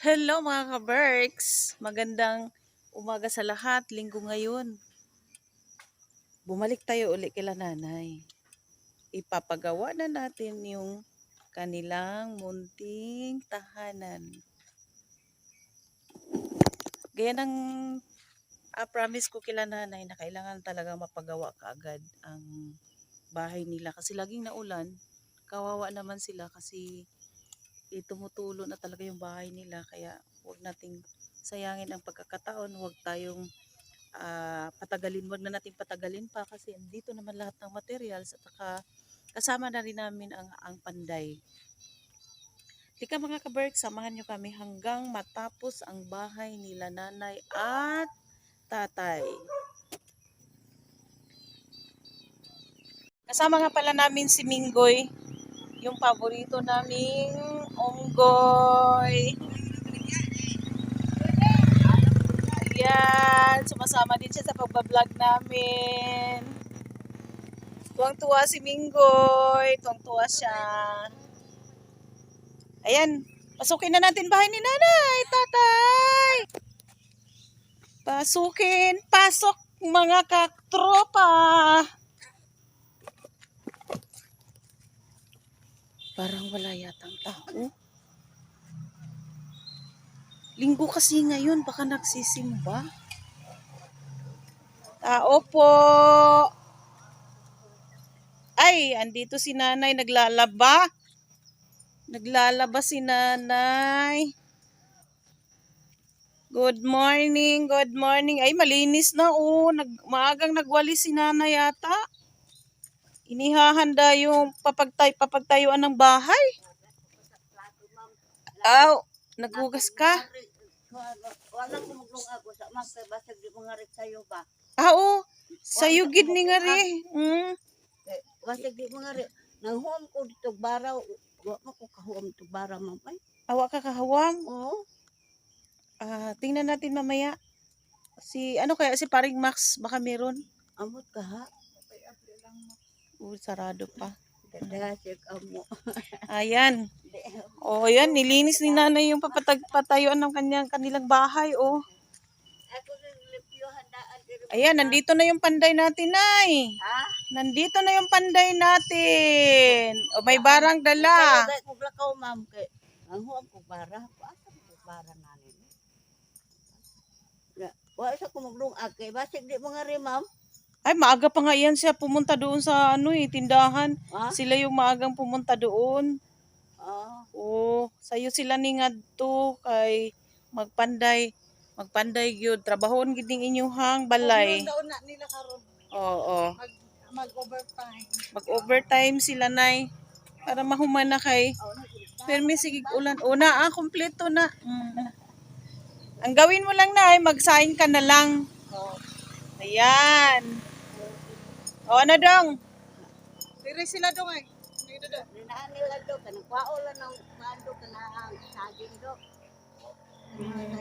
Hello mga ka-Berks! Magandang umaga sa lahat. Linggo ngayon. Bumalik tayo uli kila nanay. Ipapagawa na natin yung kanilang munting tahanan. Gaya ng ah, promise ko kila nanay na kailangan talaga mapagawa kaagad ang bahay nila. Kasi laging naulan, kawawa naman sila kasi eh, tumutulo na talaga yung bahay nila. Kaya huwag nating sayangin ang pagkakataon. Huwag tayong ah, patagalin huwag na nating patagalin pa kasi dito naman lahat ng materials at saka kasama na rin namin ang, ang panday. Tika mga kaberg, samahan nyo kami hanggang matapos ang bahay nila nanay at tatay. Kasama nga pala namin si Minggoy, yung paborito naming onggoy. Ayan, sumasama din siya sa pagbablog namin. Tuwang-tuwa si Minggoy, tuwang-tuwa siya. Ayan, pasukin na natin bahay ni nanay, tatay. Pasukin, pasok mga katropa. Parang wala yatang tao. Linggo kasi ngayon, baka nagsisimba. Tao po. Ay, andito si nanay naglalaba. Naglalaba si nanay. Good morning, good morning. Ay, malinis na oh. Nag, maagang nagwalis si nanay yata. Inihahanda yung papagtay, papagtayuan ng bahay. Aw, naghugas ka? Wala ko maglong ako sa mga basag di mga rin sa'yo ba? Ah, oo. Sa gid ni nga ri. Mm. Basag di mga rin. Nanghuam ko dito baraw. Wa mo ko kahuam dito baraw mamay. Awa ka kahawam. Oo. Ah, tingnan natin mamaya. Si ano kaya si Paring Max baka meron. Amot ka ha. Uh, sarado pa. Dadasig amo. Ayan. Oh, yan nilinis ni Nanay yung papatag patayuan ng kanyang kanilang bahay, oh. Handaan diri. Ayan, nandito na yung panday natin, Nay. Ha? Nandito na yung panday natin. O may barang dala. Ko lakaw ma'am kay nanghuam ko bara. Asa ko bara nanin. Wa sa ko maglong kay basag di mga rin ma'am. Ay, maaga pa nga yan siya pumunta doon sa ano eh, tindahan. Ha? Sila yung maagang pumunta doon. Ah. Oo, sayo sila ni ngadto kay magpanday magpanday gyud trabahon gid ning inyuhang balay. Daon na nila karon Oo, mag mag-overtime. mag-overtime sila nay para mahuman na kay permi sige ulan. Una ah, kompleto na. Mm. Ang gawin mo lang na ay mag-sign ka na lang. Oh. Ayan. O ano dong? Dire sila dong ay. Dito dong. Nila do, kanang kwao lang ng mando ka na ang saging do. Mm.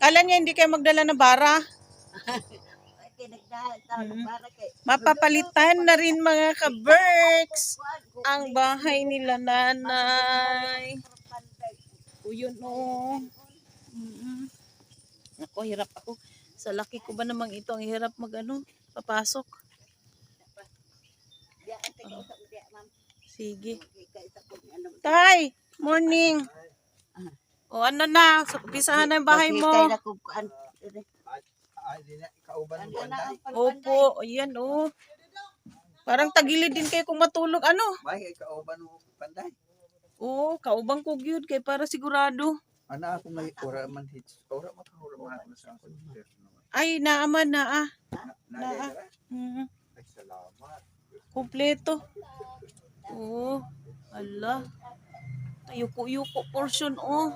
Kala niya hindi kayo magdala ng bara. Mm. Mapapalitan na rin mga ka-berks ang bahay nila nanay. O yun o. Mm Ako, hirap ako. Sa laki ko ba namang ito, ang hirap mag ano, papasok. Diya, ang tiga usap mo diya, ma'am. Sige. Tay, morning. O ano na, sa pisahan na yung bahay mo. Na na, na. Opo, ayan o. Parang tagilid din kayo kung matulog. Ano? May, kauban mo panday. Oo, kaubang ko gyud kay para sigurado. Ano ako may ora man hits. Ora man ako sa computer. Ay, naaman na ah. Na, na, Naa. Mhm. Ay, salamat. Kompleto. Oo. Ala. Yuko-yuko portion oh.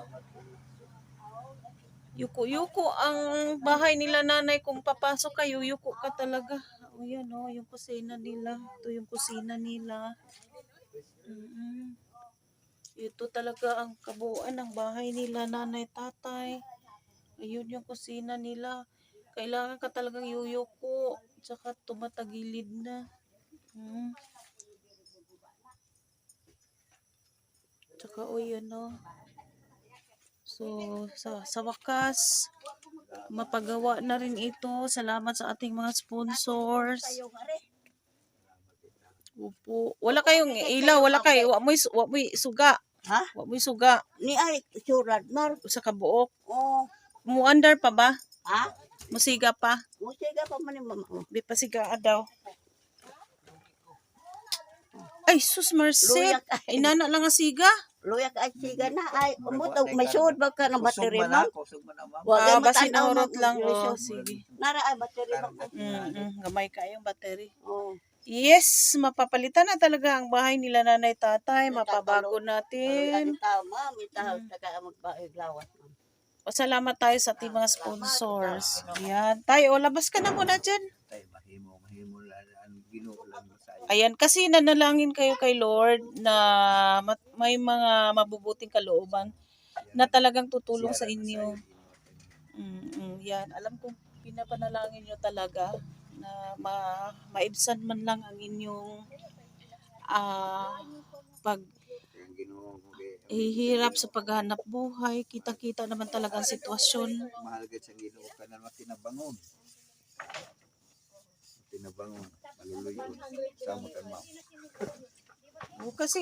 Yuko-yuko ang bahay nila nanay kung papasok kayo, yuko ka talaga. O yan oh, yung kusina nila. Ito yung kusina nila. mm Ito talaga ang kabuuan ng bahay nila nanay tatay. Ayun yung kusina nila. Kailangan ka talagang yuyuko. Tsaka tumatagilid na. Mm. Tsaka o yun o. So, sa, sa wakas, mapagawa na rin ito. Salamat sa ating mga sponsors. Opo. Wala kayong ilaw, wala kay, wa mo'y wa mo'y suga. Ha? Wa mo'y suga Ni ay surad mar. sa kabuok. Oh. Muandar pa ba? Ha? Musiga pa. Musiga pa man ni mama. Oh. Di pa siga daw. Ay, sus mercy. Luyak ay. Inana lang nga siga. Luyak ay siga na ay umutog may suod ba ka ng battery Kusog man ma'am? na, kusog man na, ma'am. Wa Ah, basi na lang. presyo. Oh, sige. Nara ay battery ba ko? Mm, mm, gamay kayong battery. Oh. Yes, mapapalitan na talaga ang bahay nila nanay tatay. May Mapabago Ano natin. tao ma'am, itaw Mm. taga magbaig lawas. ma'am. Pasalamat tayo sa ating mga sponsors. Yan. Tayo, labas ka na muna dyan. Tay, mahimo, mahimo lang ang Ginoo lang. Ayan, kasi nanalangin kayo kay Lord na may mga mabubuting kalooban na talagang tutulong sa inyo. Mm, mm, yan. Alam kong pinapanalangin nyo talaga na ma maibsan man lang ang inyong ah pag hihirap sa paghanap buhay. Kita-kita naman talaga ang sitwasyon. Mahal sa Ginoo ka na matinabangon. Tinabangon, maluluyon. Sama ka ma'am. O, kasi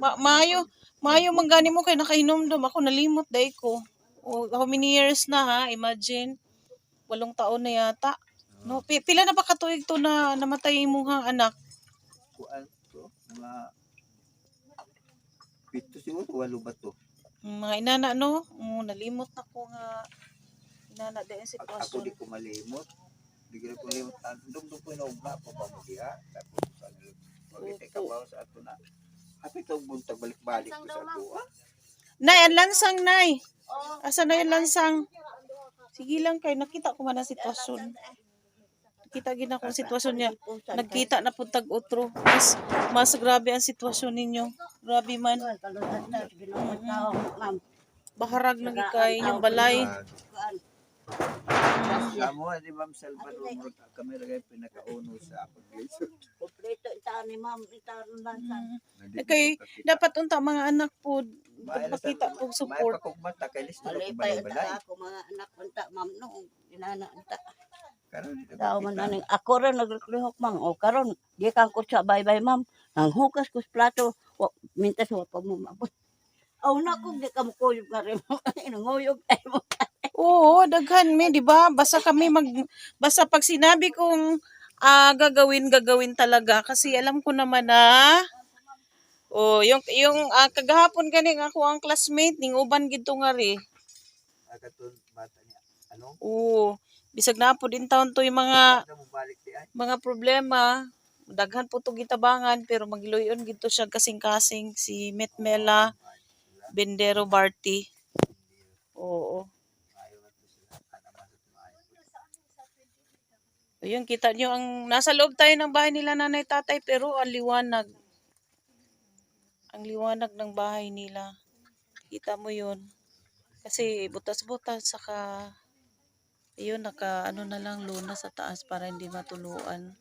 ma mayo mayo manggani mo kay nakainom Ako nalimot day ko. O, how many years na ha? Imagine. Walong taon na yata. No, pi- pila na ba katuig to na namatay imong anak? Kuan to, mga pito siguro, walo ba to? Mga inana no? Mm, nalimot na ko nga inana din ang Ako, ako di sitwasyon. ko malimot. Di ko limot. Dugdug ko inaugma po pa mo diha. Tapos sa pag ka ba sa ato na. Happy to buntag balik-balik ko sa ato. ah. Nay, ang lansang nay. Asa na yung lansang? Sige lang kay nakita ko man ang sitwasyon. Nakita gid ako ang sitwasyon niya. Nagkita na po tag utro. Mas mas grabe ang sitwasyon ninyo. Grabe man. Na, ma'am. Baharag lagi kay inyong balay. Amo di Ma'am Salvador mo kami lagay pinakauno sa pag-lisod. Kompleto itaw ni ma'am, itaw ng lansan. Eh, kay dapat unta mga anak po pagpakita po May support. pakugmata kay listo ko Malipay balay-balay. ita ako mga anak unta ma'am no, inana unta. Karon dito Daw man naning ako ra naglihok mang o karon di kan ko sa bye-bye ma'am. Nang hukas ko sa plato, mintas wa pa mo mabot. Aw na ko di ka mo kuyog nga rin mo. Ay mo. Oo, daghan mi, di ba? Basta kami mag basta pag sinabi kong ah, gagawin gagawin talaga kasi alam ko naman na Oh, yung yung ah, kagahapon ganing ako ang classmate ning uban gid to nga ri. Agaton bata niya. Ano? Oo. Bisag na po din taon to yung mga mga problema. Daghan po to gitabangan pero magiluyon gito siya kasing-kasing si Metmela Bendero Barty. Oo. Ayaw na to sila. Ana man sa maayo. Ayun, kita nyo, ang nasa loob tayo ng bahay nila nanay tatay, pero ang liwanag. Ang liwanag ng bahay nila. Kita mo yun. Kasi butas-butas, saka, ayun, naka, ano na lang, luna sa taas para hindi matuluan.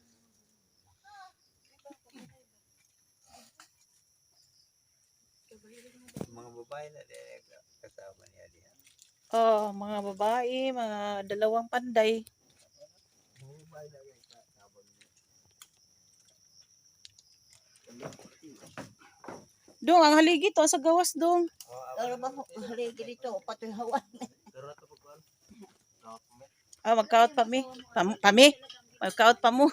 Mga babae na kasama niya diha. Oh, mga babae, mga dalawang panday. Mga babae na yan kasama niya. Dong, ang haligi to, sa gawas dong. Pero ba haligi dito patoy hawan. Ah, magkaot pa mi. Pam, pa mi. Magkaot pa mo.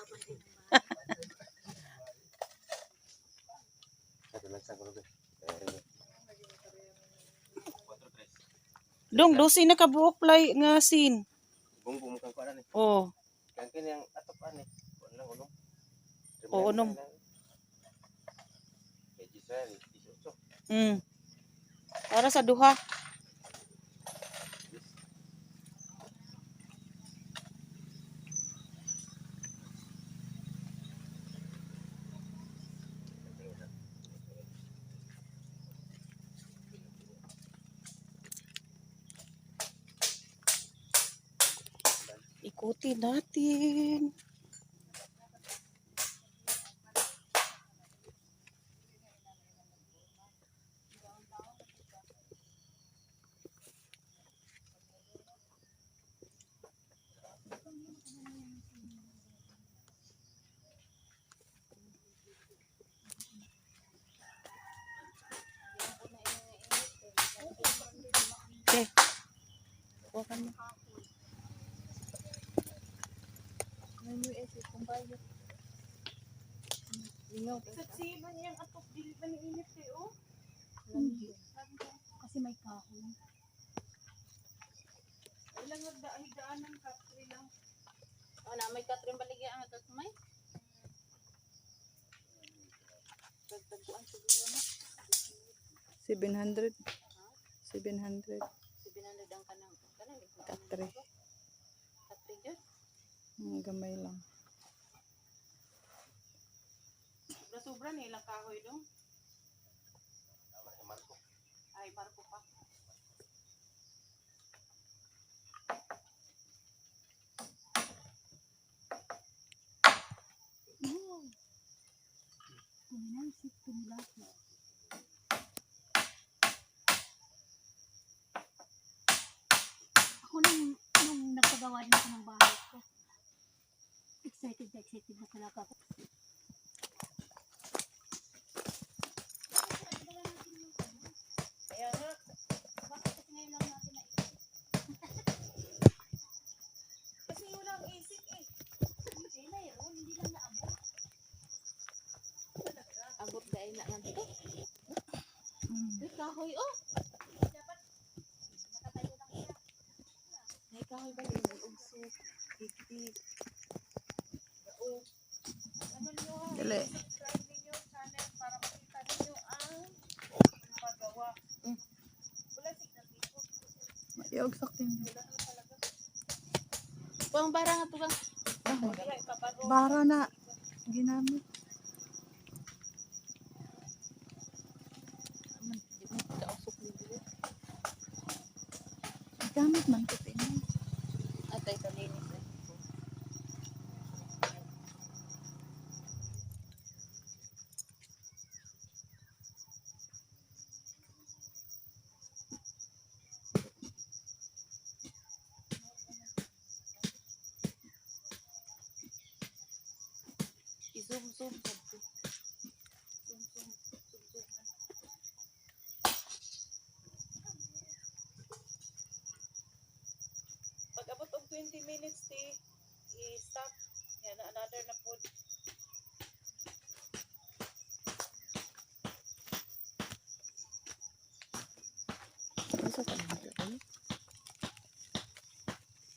Dong, dosi na kabuok play nga scene. Kung bumukang ko ni. Oh, Kang kini ang atop ani. Kuan lang unom. Oo, unom. Kay Giselle, isuso. mm. Para sa duha. Kamuti natin. Okay. Huwakan mo. Kasi man yung atok, dili ba ni init eh, oh? Kasi may kahoy. Ilang nagdaan ng country lang. O na, may katrin baligya ang atos may. Dagdaguan siguro na. 700. 700. 700 ang kanang kanang Katre. Katri jud. Ang gamay lang. Sobra-sobra na ilang kahoy dong. Marco. Ay, barko pa. Kuminansip tumula. Ako nung, nung nagpagawa din ako ng bahay ko. Excited na excited na talaga ako. Kaya nga, Bakit kasi ngayon lang natin na kasi walang isip eh. Hindi na yun, hindi lang naabot. Abot dahil na lang ito. May kahoy, oh! May kahoy ba yun? May ugso, tiktik. Ano nyo, Dali. subscribe ninyo channel para makita ninyo ang paggawa. Mm. Wala signal dito. Wala naman talaga. Pang bara nga to ba? Bara na. Ginamit. Gamit man ko inyo. Atay kalinis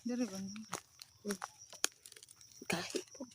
Dari ba? Kahit po.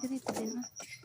¿Qué.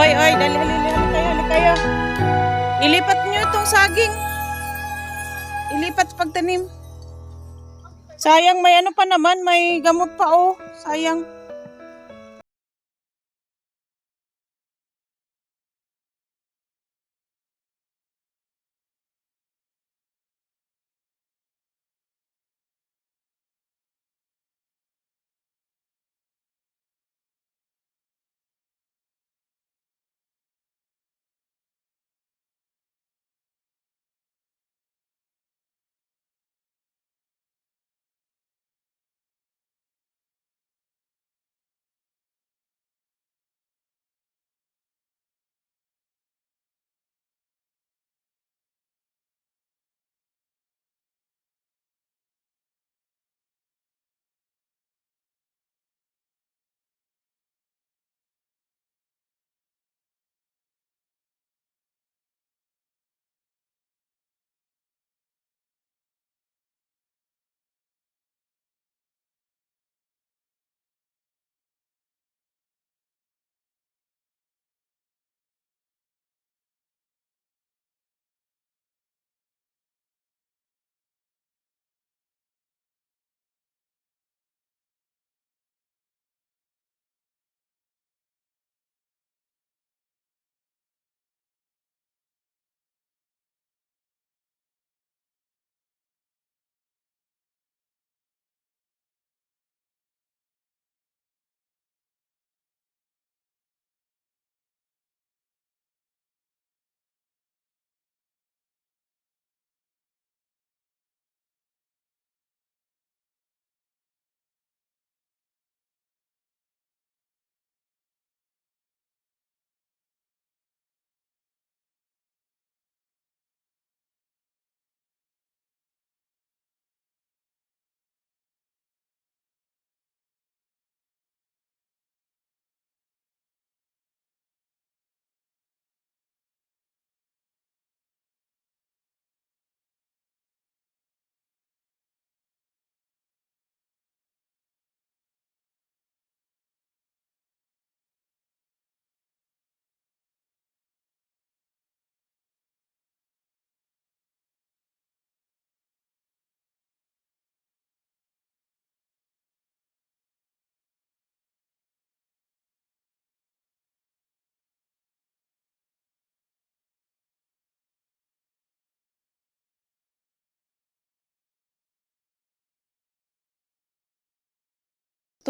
Oy, oy, dali, dali, dali, kayo, dali kayo. Ilipat nyo itong saging. Ilipat pagtanim. Sayang, may ano pa naman, may gamot pa oh. Sayang.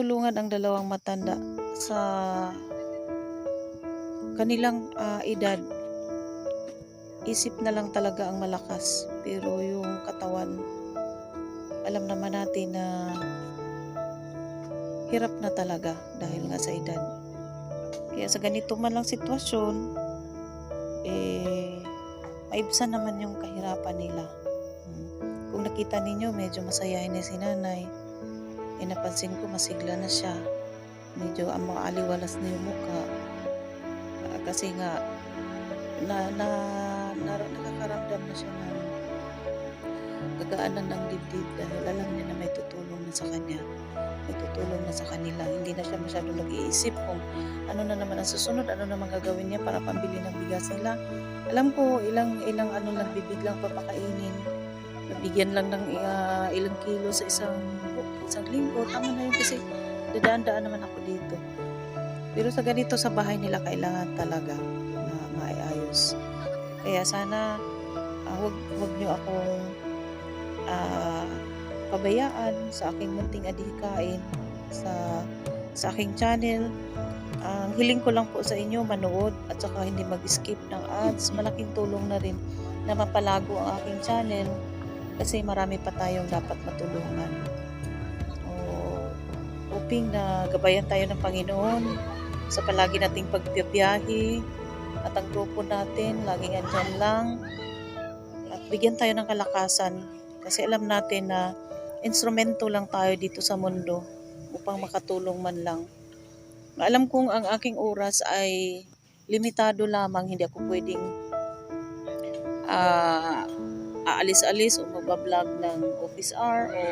Tulungan ang dalawang matanda sa kanilang ah, edad. Isip na lang talaga ang malakas, pero yung katawan, alam naman natin na hirap na talaga dahil nga sa edad. Kaya sa ganito man lang sitwasyon, eh, maibsan naman yung kahirapan nila. Hmm. Kung nakita ninyo, medyo masayahin na si nanay, eh napansin ko masigla na siya. Medyo ang mga aliwalas na yung mukha. Ah, kasi nga, na, na, na, nakakaramdam na siya ng gagaanan ng dibdib dahil alam niya na may tutulong na sa kanya. May tutulong na sa kanila. Hindi na siya masyadong nag-iisip kung ano na naman ang susunod, ano naman gagawin niya para pambili ng bigas nila. Alam ko, ilang, ilang ano lang, bibig lang papakainin. Bigyan lang ng ah, ilang kilo sa isang isang linggo. Tama na yun kasi dadaan-daan naman ako dito. Pero sa ganito sa bahay nila kailangan talaga na maiayos. Kaya sana ah, wag wag niyo akong ah, pabayaan sa aking munting adhikain sa sa aking channel. Ang hiling ko lang po sa inyo manood at saka hindi mag-skip ng ads. Malaking tulong na rin na mapalago ang aking channel kasi marami pa tayong dapat matulungan. O, hoping na gabayan tayo ng Panginoon sa palagi nating pagbibiyahe at ang grupo natin laging andyan lang at bigyan tayo ng kalakasan kasi alam natin na instrumento lang tayo dito sa mundo upang makatulong man lang. Alam kong ang aking oras ay limitado lamang, hindi ako pwedeng ah, aalis-alis o magbablog ng office hour o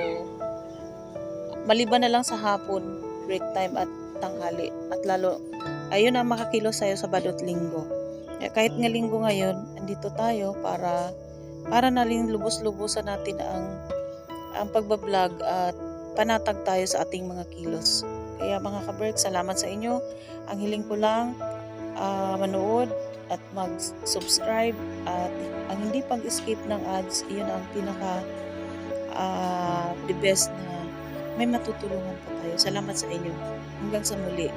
maliban na lang sa hapon, break time at tanghali. At lalo ayun ang makakilos tayo sa badot linggo. Kahit nga linggo ngayon, andito tayo para para na rin lubos-lubosan natin ang ang pagbablog at panatag tayo sa ating mga kilos. Kaya mga kaberg, salamat sa inyo. Ang hiling ko lang, ah, manood at mag-subscribe at ang hindi pag-skip ng ads, iyon ang pinaka ah, the best na may matutulungan pa tayo. Salamat sa inyo. Hanggang sa muli.